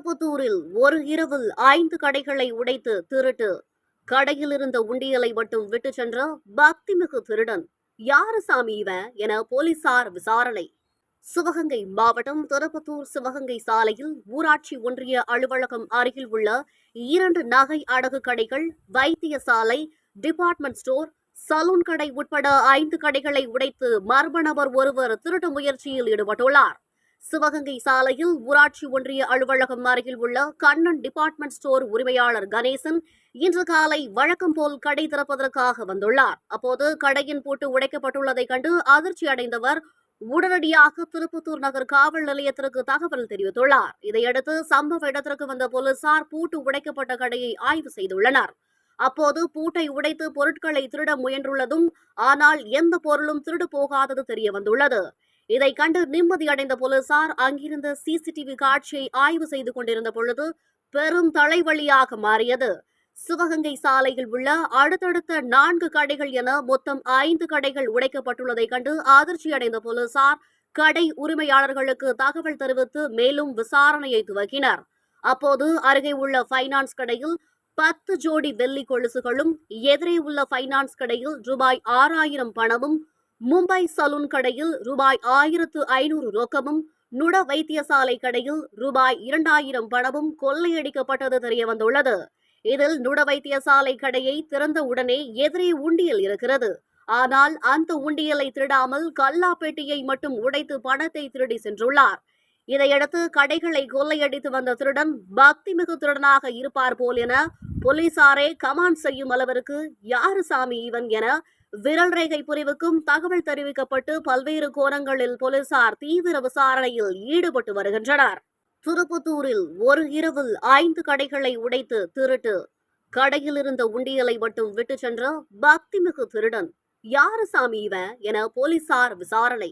திருப்புத்தூரில் ஒரு இரவில் ஐந்து கடைகளை உடைத்து திருட்டு. கடையில் இருந்த உண்டியலை மட்டும் விட்டு சென்ற பக்திமிகு திருடன் யாரு சாமி இவன் என போலீசார் விசாரணை. சிவகங்கை மாவட்டம் திருப்பத்தூர் சிவகங்கை சாலையில் ஊராட்சி ஒன்றிய அலுவலகம் அருகில் உள்ள இரண்டு நகை அடகு கடைகள் வைத்தியசாலை டிபார்ட்மெண்ட் ஸ்டோர் சலூன் கடை உட்பட ஐந்து கடைகளை உடைத்து மர்ம நபர் ஒருவர் திருட்டு முயற்சியில் ஈடுபட்டுள்ளார். சிவகங்கை சாலையில் ஊராட்சி ஒன்றிய அலுவலகம் அருகில் உள்ள கண்ணன் டிபார்ட்மெண்ட் ஸ்டோர் உரிமையாளர் கணேசன் இன்று காலை வழக்கம் போல் கடை திறப்பதற்காக வந்துள்ளார். அப்போது கடையின் பூட்டு உடைக்கப்பட்டுள்ளதைக் கண்டு அதிர்ச்சி அடைந்தவர் உடனடியாக திருப்பத்தூர் நகர் காவல் நிலையத்திற்கு தகவல் தெரிவித்துள்ளார். இதையடுத்து சம்பவ இடத்திற்கு வந்த போலீசார் பூட்டு உடைக்கப்பட்ட கடையை ஆய்வு செய்துள்ளனர். அப்போது பூட்டை உடைத்து பொருட்களை திருட முயன்றுள்ளதும் ஆனால் எந்த பொருளும் திருடு போகாதது தெரிய வந்துள்ளது இதை கண்டு நிம்மதியடைந்த போலீசார் அங்கிருந்த சிசிடிவி காட்சியை ஆய்வு செய்து கொண்டிருந்த பொழுது பெரும் தலைவலியாக மாறியது. சிவகங்கை சாலையில் உள்ள அடுத்தடுத்த நான்கு கடைகள் என மொத்தம் ஐந்து கடைகள் உடைக்கப்பட்டுள்ளதைக் கண்டு அதிர்ச்சியடைந்த போலீசார் கடை உரிமையாளர்களுக்கு தகவல் தெரிவித்து மேலும் விசாரணையை துவக்கினர். அப்போது அருகே உள்ள ஃபைனான்ஸ் கடையில் பத்து ஜோடி வெள்ளி கொலுசுகளும் எதிரே உள்ள ஃபைனான்ஸ் கடையில் ரூபாய் ஆறாயிரம் பணமும் மும்பை சலூன் கடையில் ரூபாய் ஆயிரத்து ஐநூறு ரொக்கமும் நுட வைத்தியசாலை கடையில் ரூபாய் இரண்டாயிரம் பணமும் கொள்ளையடிக்கப்பட்டது தெரிய வந்துள்ளது இதில் நுட வைத்தியசாலை கடையை திறந்த உடனே எதிரே உண்டியல் இருக்கிறது. ஆனால் அந்த உண்டியலை திருடாமல் கல்லாப்பேட்டியை மட்டும் உடைத்து பணத்தை திருடி சென்றுள்ளார். இதையடுத்து கடைகளை கொள்ளையடித்து வந்த திருடன் பக்தி மிகு திருடனாக இருப்பார் போல் என போலீசாரே கமாண்ட் செய்யும் அளவிற்கு யாரு சாமி இவன்? என விரல் ரேகை பிரிவுக்கும் தகவல் தெரிவிக்கப்பட்டு பல்வேறு கோணங்களில் போலீசார் தீவிர விசாரணையில் ஈடுபட்டு வருகின்றனர். திருப்புத்தூரில் ஒரு இரவில் ஐந்து கடைகளை உடைத்து திருட்டு. கடையில் இருந்த உண்டியலை மட்டும் விட்டு சென்ற பக்திமிகு திருடன். யாரு சாமி இவன் என போலீசார் விசாரணை